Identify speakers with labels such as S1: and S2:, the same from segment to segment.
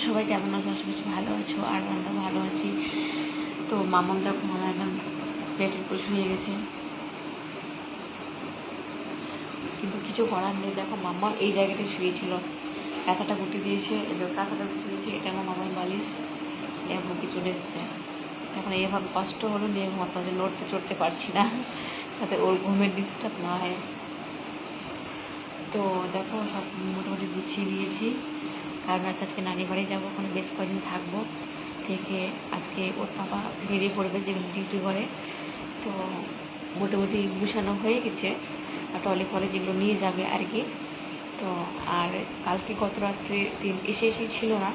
S1: সবাই কেমন আছো? আশা করছি ভালো আছো। আর আমরা ভালো আছি। তো মামন দেখো আমার একদম পেটের উপর শুয়ে গেছে। কিন্তু কিছু করার নেই। দেখো মাম্মা এই জায়গাটায় শুয়েছিল। কাঁথাটা গুটি দিয়েছে, এবার কাঁথাটা গুটি দিয়েছে, এটা আমার মামার বালিশ। এর বুকে চলে এসছে। এখন এইভাবে কষ্ট হলো, নিয়ে ঘুমাতে হচ্ছে নড়তে চড়তে পারছি না। যাতে ওর ঘুমের ডিস্টার্ব না হয়। তো দেখো, সব মোটামুটি গুছিয়ে দিয়েছি কারণ আজ আজকে নানি বাড়ি যাব ওখানে বেশ কদিন থাকব। থেকে আজকে ওর বাবা বেরিয়ে পড়বে যেগুলো ডিউটি করে। তো মোটামুটি গুছানো হয়ে গেছে। আর টলি ফলে যেগুলো নিয়ে যাবে আর কি। তো আর কালকে গত রাত্রে দিন এসে এসে ছিল না।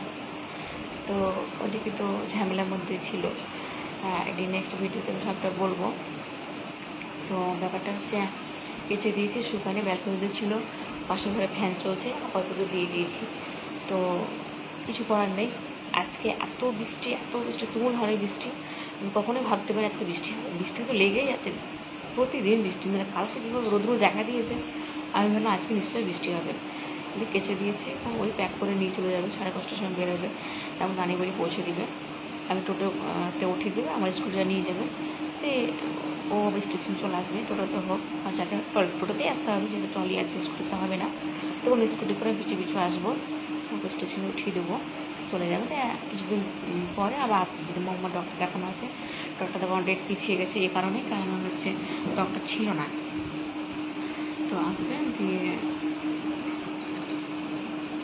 S1: তো ওদিকে তো ঝামেলার মধ্যে ছিল। একদিন নেক্সট ভিডিওতে আমি সবটা বলব। তো ব্যাপারটা হচ্ছে পেঁচে দিয়েছি, শুকানে ব্যালকনিতে ছিল পাশে ঘরে ফ্যান চলছে, আপাতত দিয়ে দিয়েছি। তো কিছু করার নেই। আজকে এত বৃষ্টি এত বৃষ্টি, তুমুল হারে বৃষ্টি। আমি কখনোই ভাবতে পারি আজকে বৃষ্টি হবে বৃষ্টি তো লেগেই আছে। প্রতিদিন বৃষ্টি মানে কালকে যেভাবে রোদ্র দেখা দিয়েছে, আমি ভাবলাম আজকে নিশ্চয়ই বৃষ্টি হবে। কিন্তু কেচে দিয়েছে ওই প্যাক করে নিয়ে চলে যাবে, সাড়ে পাঁচটার সময় বেরোবে। তেমন নানি বাড়ি পৌঁছে দিবে। আমি টোটোতে উঠিয়ে দেবে, আমার স্কুটিটা নিয়ে যাবে। তে ও স্টেশন চলে আসবে, টোটোতে হোক। আর যাকে টোটোতেই আসতে হবে, যেহেতু ট্রলি আছে স্কুটিতে হবে না। তখন স্কুটি করে পিছু পিছু আসব। ওকে স্টেশনে উঠিয়ে দেবো। চলে যাবে। তাই কিছুদিন পরে আবার আসবে। যদি মোহাম্মদ ডক্টর দেখানো আছে ডক্টর দেখানো ডেট পিছিয়ে গেছে এই কারণে কারণ হচ্ছে ডক্টর ছিল না। তো আসবে দিয়ে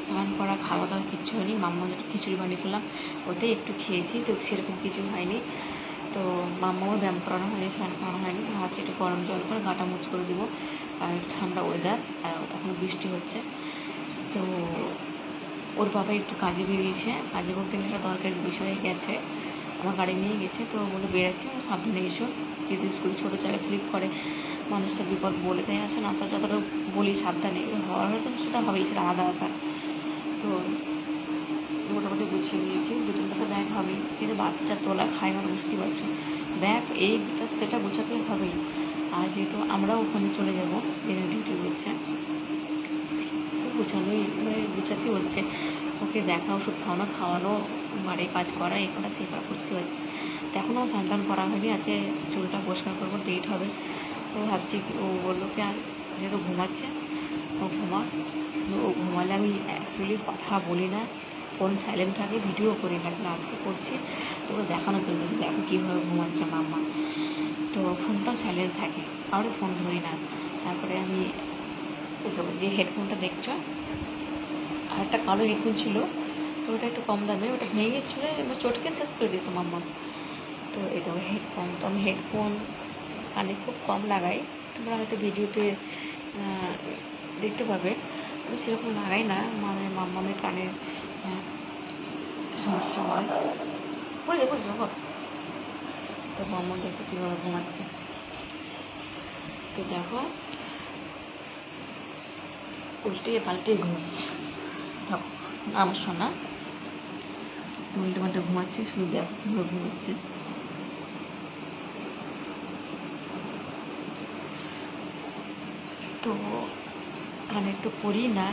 S1: স্নান করা খাওয়া দাওয়া কিচ্ছু হয়নি। মাম্মা যেটা খিচুড়ি বানিয়েছিলাম ওটাই একটু খেয়েছি তো সেরকম কিছু হয়নি। তো মাম্মাও ব্যায়াম করানো হয়নি স্নান করানো হয়নি। তো ভাবছি একটু গরম জল করে গাটা মুচ করে দেবো। আর ঠান্ডা ওয়েদার আর এখন বৃষ্টি হচ্ছে। তো ওর বাবা একটু কাজে বেরিয়েছে। কাজে বলতে একটা দরকারি বিষয়ে গেছে। আমার গাড়ি নিয়ে গেছে, তো বলে বেড়েছে সাবধানে এসো। যদি স্কুল ছোটো জায়গায় স্লিপ করে, মানুষটা বিপদ বলে দেয় আসে না। তো যতটা বলি সাবধানে হওয়ার হয়তো সেটা হবেই, সেটা আলাদা ব্যাপার। তো মোটামুটি গুছিয়ে নিয়েছি দু তিনটা ব্যাগ হবেই। কিন্তু বাচ্চা তোলা, খায় মানে বুঝতেই পারছ। ব্যাগ এইটা সেটা গোছাতে হবেই। আর যেহেতু আমরাও ওখানে চলে যাব দিনের ডিউটি রয়েছে গোছানোই গোছাতে হচ্ছে, ওকে দেখা, ওষুধ খাওয়ানো খাওয়ানো, বাড়ির কাজ করা, এই করা সেই করা করতে হচ্ছে এখনও স্নান করা হয়নি, আজকে চুলটা পরিষ্কার করব ডেট হবে। তো ভাবছি ও বলল কি, আর যেহেতু ঘুমাচ্ছে, ও ঘুমা ও ঘুমালে আমি অ্যাকচুয়ালি কথা বলি না ফোন সাইলেন্ট থাকে ভিডিও করি না কিন্তু আজকে করছি, তোকে দেখানোর জন্য, দেখো কীভাবে ঘুমাচ্ছে মাম্মা। তো ফোনটাও সাইলেন্ট থাকে কারও ফোন ধরি না। তারপরে আমি যে হেডফোনটা দেখছ আর একটা কালো হেডফোন ছিল, তো ওটা একটু কম দামে, ওটা ভেঙে ছিল এবার চটকে শেষ করে দিয়েছে মাম্মা। তো এই দেখো হেডফোন তো আমি হেডফোন কানে খুব কম লাগাই, তোমরা হয়তো ভিডিওতে দেখতে পাবে। আমি সেরকম লাগাই না মানে মাম্মামের কানে সমস্যা হয়। পড়ে যাব যাব তো মাম্মা দেখো কীভাবে ঘুমাচ্ছে। তো দেখো উল্টে পাল্টে ঘুমাচ্ছে। দেখো, আমার সোনা উল্টে পাল্টে ঘুমাচ্ছে, শুধু দেখো কীভাবে ঘুমাচ্ছে। তো কানে তো পড়ি না,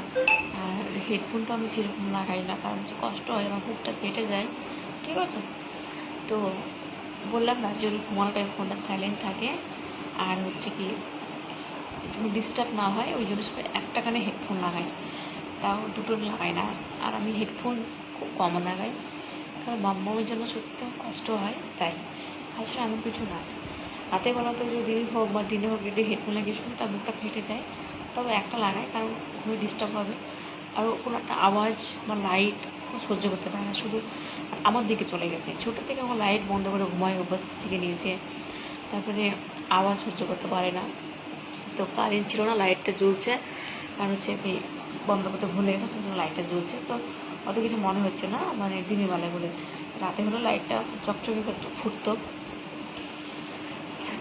S1: আর হেডফোনটা আমি সেরকম লাগাই না, কারণ হচ্ছে কষ্ট হয়, আমার বুকটা কেটে যায়, ঠিক আছে? তো বললাম না, যদি ঘুমানো টাইম ফোনটা সাইলেন্ট থাকে, আর হচ্ছে কি ডিস্টার্ব না হয়, ওই জন্য সবাই একটা কানে হেডফোন লাগাই তাও দুটো লাগাই না। আর আমি হেডফোন খুব কম লাগাই। কারণ মাম্মামের জন্য সত্যি কষ্ট হয়, তাই। তাছাড়া এমন কিছু না। রাতে বেলা তো যদি হোক বা দিনে হোক যদি হেডফোন লাগিয়ে শুনি তার মুখটা ফেটে যায়। তবে একটা লাগাই কারণ খুবই ডিস্টার্ব হবে। আর কোনো একটা আওয়াজ বা লাইট সহ্য করতে পারে না। শুধু আমার দিকে চলে গেছে। ছোটো থেকে আমার লাইট বন্ধ করে ঘুমায়, অভ্যাস শিখে নিয়েছে। তারপরে আওয়াজ সহ্য করতে পারে না। তো কারেন্ট ছিল না, লাইটটা জ্বলছে। কারণ আমি বন্ধ করতে ভুলে গেছে সেজন্য লাইটটা জ্বলছে। তো অত কিছু মনে হচ্ছে না মানে দিনের বেলায় বলে। রাতে হলে লাইটটা চকচকে করতো, ফুটতো।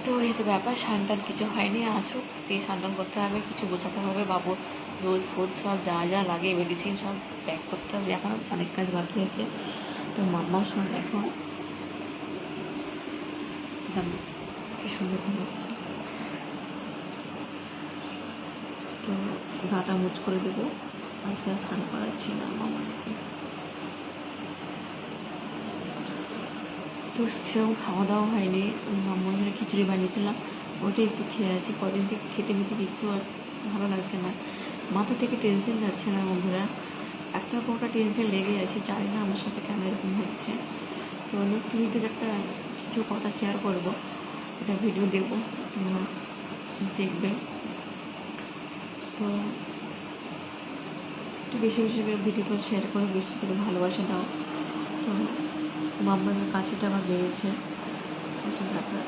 S1: তো এই যে ব্যাপার স্নান কিছু হয়নি, আসুক। এই স্নান করতে হবে, কিছু বোঝাতে হবে, বাবু রোজ ফোজ সব যা যা লাগে, মেডিসিন সব প্যাক করতে হবে। এখন অনেক কাজ বাকি আছে। তো মাম্মার সময় দেখো। কি সুন্দর ঘুমাচ্ছে তো গাটা মুচ করে দেবো। আজকে স্নান করাচ্ছি না মামাকে। তো সেরকম খাওয়া দাওয়া হয়নি মনে খিচুড়ি বানিয়েছিলাম। ওটা একটু খেয়ে আছি কদিন থেকে খেতে খেতে কিচ্ছু আর ভালো লাগছে না। মাথা থেকে টেনশন যাচ্ছে না বন্ধুরা। একটা পর একটা টেনশন লেগে আছে। জানি না আমার সাথে কেন এরকম হচ্ছে। তো নেক্সট ভিডিওতে একটা কিছু কথা শেয়ার করব। একটা ভিডিও দেবো তোমরা দেখবে। তো একটু বেশি বেশি করে ভিডিওগুলো শেয়ার করো, বেশি করে ভালোবাসা দাও। তো মাম্মাদের কাছেটা আবার বেড়েছে। ব্যাপার।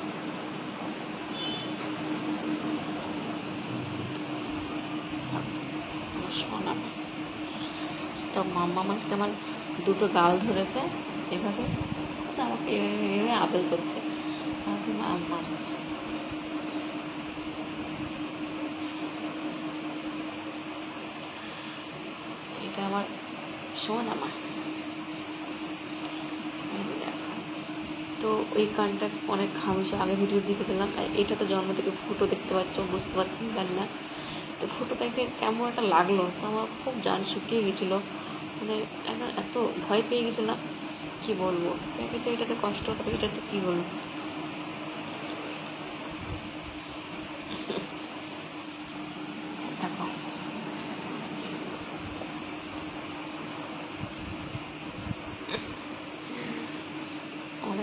S1: শোনা তো মাম্মা মাছকে আমার দুটো গাল ধরেছে এভাবে। আমাকে এভাবে এভাবে করছে। আচ্ছা মাম্মা। এটা আমার শোন আমার তো এই গানটা অনেক খামুছে আগে ভিডিও দেখেছিলাম আর এটা তো জন্ম থেকে ফুটো দেখতে পাচ্ছ, বুঝতে পারছি জানি না। তো ফটোটা একটা কেমন একটা লাগল, তো আমার খুব জান শুকিয়ে গেছিল। মানে এত ভয় পেয়ে গেছিলাম, কি বলব? একে তো এটাতে কষ্ট এটাতে কি বলব দেখো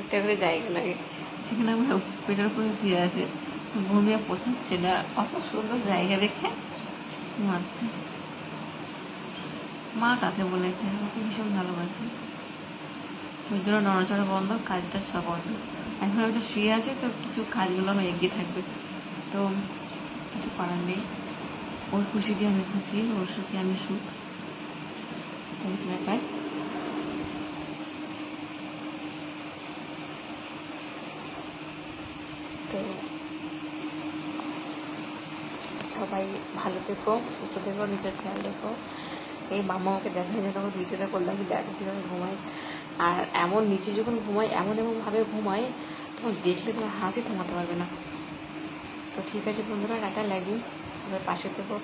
S1: অনেকটা করে জায়গা লাগে। সেখানে আমরা পেটের উপরে শুয়ে আছে ঘুমিয়ে পোষাচ্ছে না। অত সুন্দর জায়গা দেখে ঘুমাচ্ছে মা কাকে বলেছে? আমাকে ভীষণ ভালোবাসে। ওই নড়াচড়া বন্ধ, কাজটা সব বন্ধ। এখন তো শুয়ে আছে, তো কিছু কাজগুলো আমার এগিয়ে থাকবে। তো কিছু করার নেই। ওর খুশিতে আমি খুশি, ওর সুখে আমি সুখ। তো এই ব্যাপার তো সবাই ভালো থেকো, সুস্থ থেকো, নিজের খেয়াল রেখো। এই মামা আমাকে দেখায় যে তোমাকে ভিডিওটা করলাম কি দেখো কীভাবে ঘুমাই। আর এমন নিচে যখন ঘুমাই, এমন এমনভাবে ঘুমাই, তখন দেখলে তোমার হাসি থামাতে পারবে না। তো ঠিক আছে বন্ধুরা, টাটা লাগি সবাই পাশে থেকো।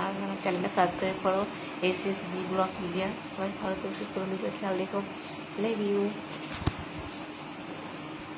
S1: আর আমার চ্যানেলটা সাবস্ক্রাইব করো S S B blog media সবাই ভালো থেকো, সুস্থ নিজের খেয়াল রেখো। Love you